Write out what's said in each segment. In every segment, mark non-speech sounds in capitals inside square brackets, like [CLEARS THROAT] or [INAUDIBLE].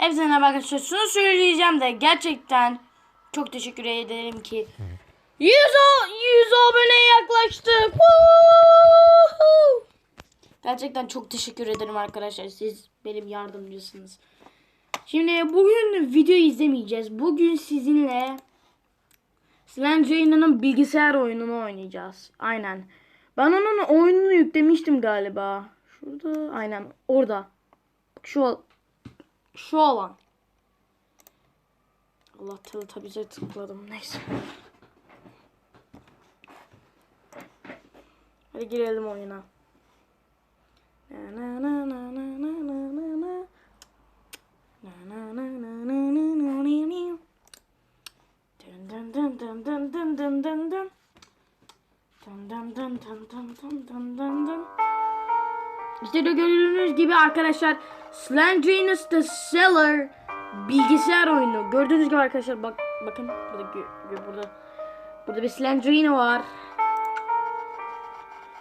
Hepsine merhaba arkadaşlar. Şunu söyleyeceğim de gerçekten çok teşekkür ederim ki 100, o- 100 aboneye yaklaştık. Gerçekten çok teşekkür ederim arkadaşlar. Siz benim yardımcısınız. Şimdi bugün video izlemeyeceğiz. Bugün sizinle Slenderman'ın bilgisayar oyununu oynayacağız. Aynen. Ben onun oyununu yüklemiştim galiba. Şurada aynen orada. Bak şu şu olan. Allah teletabize tıkladım. Neyse. Hadi girelim oyuna. İşte de görüldüğünüz gibi arkadaşlar Slendrinus the Seller bilgisayar oyunu. Gördüğünüz gibi arkadaşlar bak bakın burada burada burada bir Slendrino var.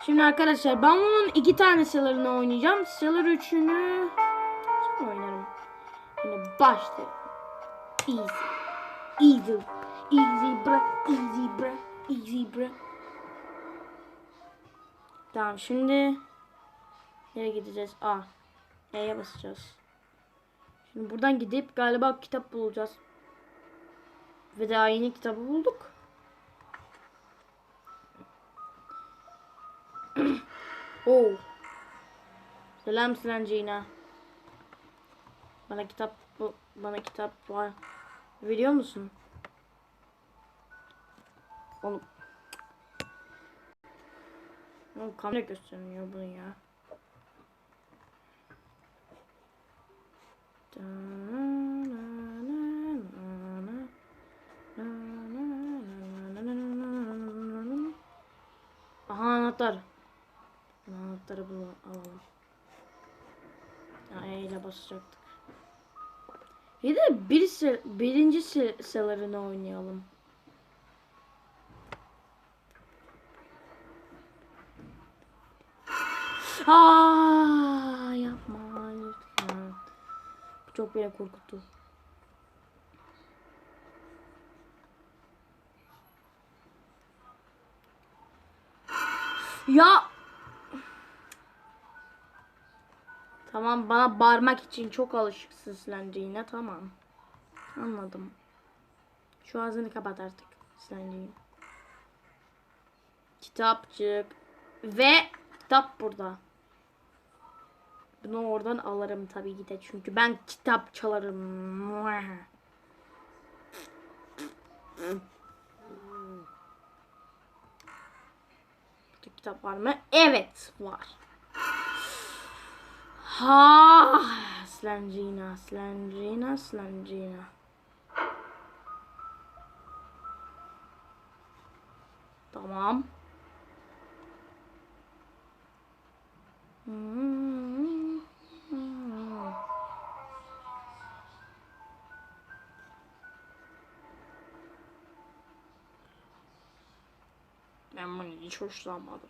Şimdi arkadaşlar ben bunun iki tane Seller'ını oynayacağım. Seller 3'ünü sonra oynarım. Yine başta. Easy. Easy. Easy bra. Easy bra. Easy bra. Tamam şimdi nereye gideceğiz? A. E'ye basacağız. Şimdi buradan gidip galiba kitap bulacağız. Ve daha yeni kitabı bulduk. [CLEARS THROAT] oh. Selam Selancina. Bana kitap bu bana kitap var. Veriyor musun? Oğlum. Oğlum kamera gösteriyor bunu ya. Aha anahtar. Anahtarı bul alalım. Ya E ile basacaktık. Bir de bir se- birinci se- oynayalım. Aa, çok beni korkuttu. Ya Tamam bana bağırmak için çok alışıksın Slender'ine tamam. Anladım. Şu ağzını kapat artık Slender'in. Kitapçık. Ve kitap burada. Bunu oradan alırım tabii ki de. Çünkü ben kitap çalarım. Burada kitap var mı? Evet var. Ha, Slendrina, Slendrina, Slendrina. Tamam. Hmm. Hiç hoşlanmadım.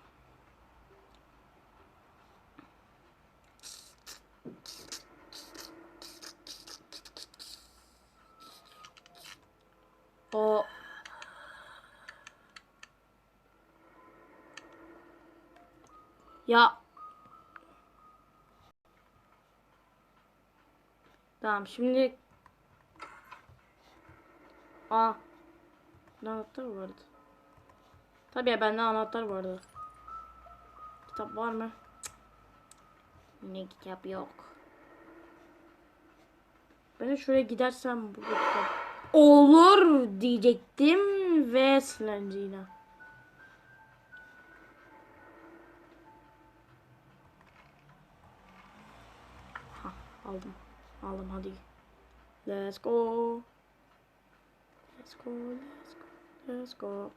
O Ya Tamam şimdi Aa ne anahtar vardı? Tabii ya bende anahtar vardı. Kitap var mı? Cık. Yine kitap yok. Ben şuraya gidersem burada kitap olur diyecektim ve Slender'ina. Ha aldım. Aldım hadi. Let's go. Let's go. Let's go. Let's go.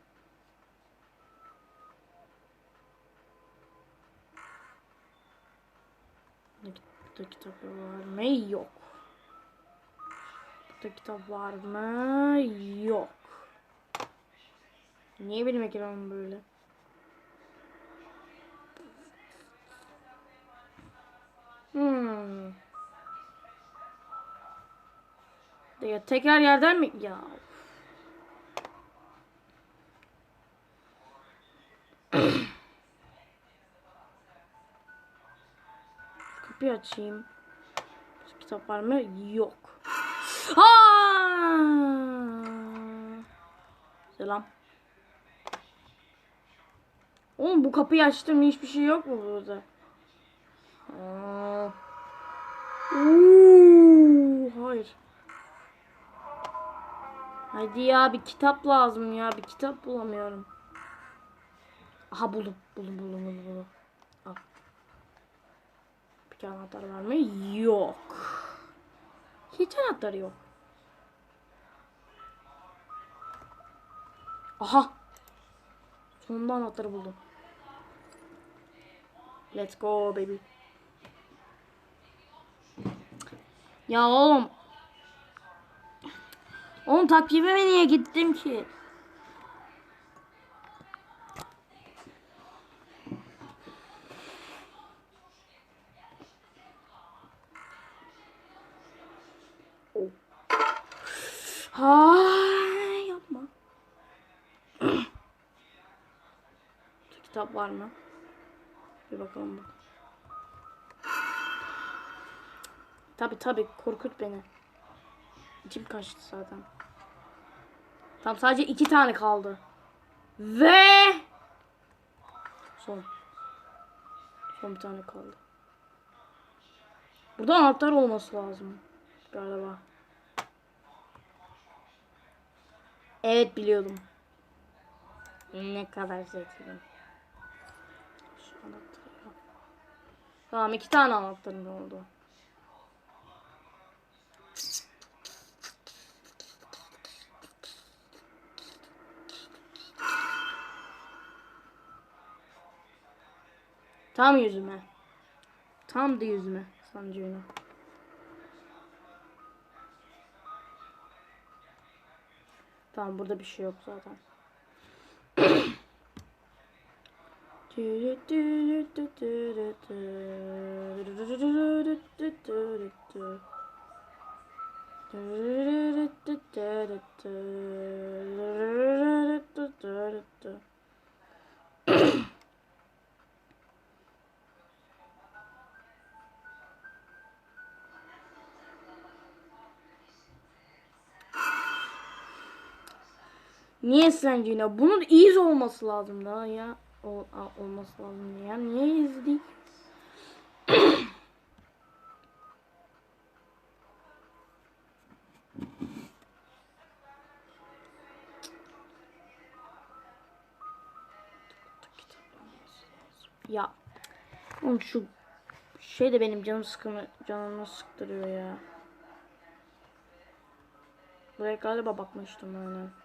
Burada kitap var mı? Yok. Burada kitap var mı? Yok. Niye benim ekranım böyle? Hmm. Ya tekrar yerden mi? Ya. [CLEARS THROAT] Kapıyı açayım. Kitap var mı? Yok. Ha! Selam. Oğlum bu kapıyı açtım hiçbir şey yok mu burada? Aa. Hayır. Hadi ya bir kitap lazım ya bir kitap bulamıyorum. Aha buldum buldum buldum buldum buldum. Bir anahtar var mı? Yok. Hiç anahtarı yok. Aha. Sonunda anahtarı buldum. Let's go baby. Ya oğlum. Oğlum takvime niye gittim ki? Hay yapma. Kitap var mı? Bir bakalım bak. Tabi tabi korkut beni. İçim kaçtı zaten. Tam sadece iki tane kaldı. Ve son. Son bir tane kaldı. Burada anahtar olması lazım. Galiba. Evet biliyordum. Ne kadar zekiyim. Şu. Tamam iki tane anahtarım oldu. Tam yüzüme. Tam da yüzüme sancıyla. Tamam burada bir şey yok zaten. [LAUGHS] Niye sence yine? Bunun iz olması lazım daha ya. Ol, a- olması lazım ya. Niye iz değil? [CLEARS THROAT] ya. Oğlum şu şey de benim canım sıkımı canımı sıktırıyor ya. Buraya galiba bakmıştım aynen.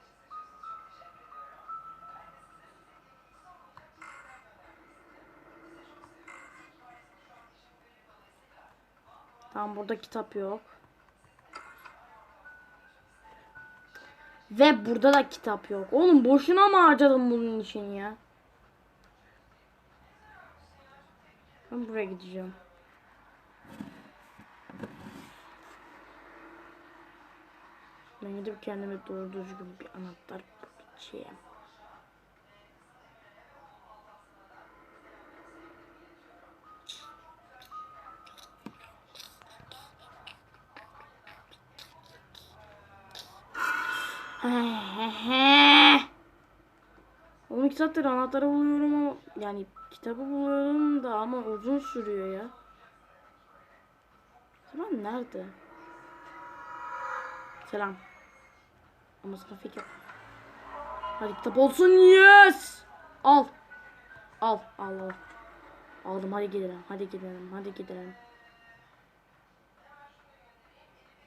Tamam burada kitap yok. Ve burada da kitap yok. Oğlum boşuna mı harcadım bunun için ya? Ben buraya gideceğim. Ben gidip kendime doğru düzgün bir anahtar bulacağım. [LAUGHS] Oğlum iki saattir anahtarı buluyorum ama yani kitabı buluyorum da ama uzun sürüyor ya. Selam nerede? Selam. Ama trafik yok. Hadi kitap olsun yes. Al. Al al al. Aldım hadi gidelim hadi gidelim hadi gidelim.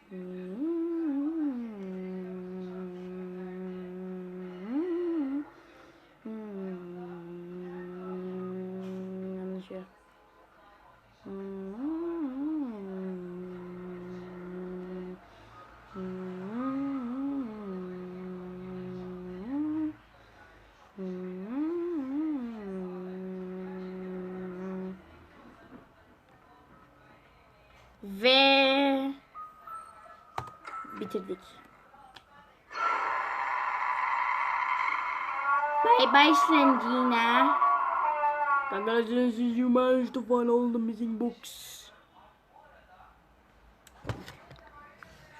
Hmm, Ve bitirdik. Bye bye Slendina. Congratulations you managed to find all the missing books.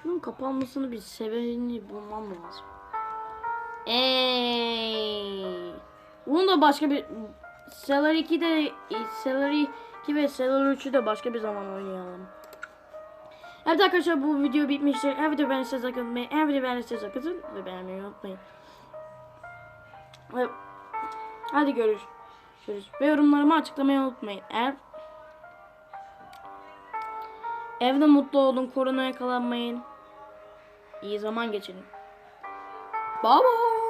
Şunun kapanmasını bir sebebini bulmam lazım. Eee. Bunu da başka bir Cellar 2'de Cellar 2 ve Cellar 3'ü de başka bir zaman oynayalım. Evet arkadaşlar bu video bitmiştir. Her video beğenirseniz like atmayı, her video beğenirseniz like atın ve beğenmeyi unutmayın. Ve hadi görüşürüz. Ve yorumlarımı açıklamayı unutmayın. Eğer evde mutlu olun, korona yakalanmayın. İyi zaman geçirin. Bye bye.